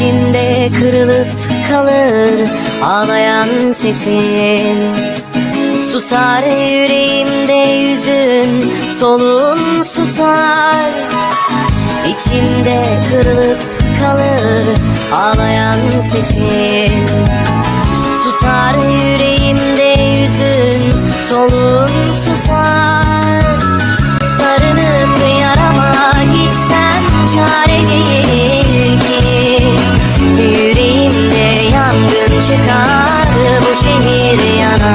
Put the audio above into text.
İçimde kırılıp kalır ağlayan sesin. Susar yüreğimde yüzün soluğun susar. İçimde kırılıp kalır ağlayan sesin. Susar yüreğimde yüzün soluğun susar yangın çıkar bu şehir yanar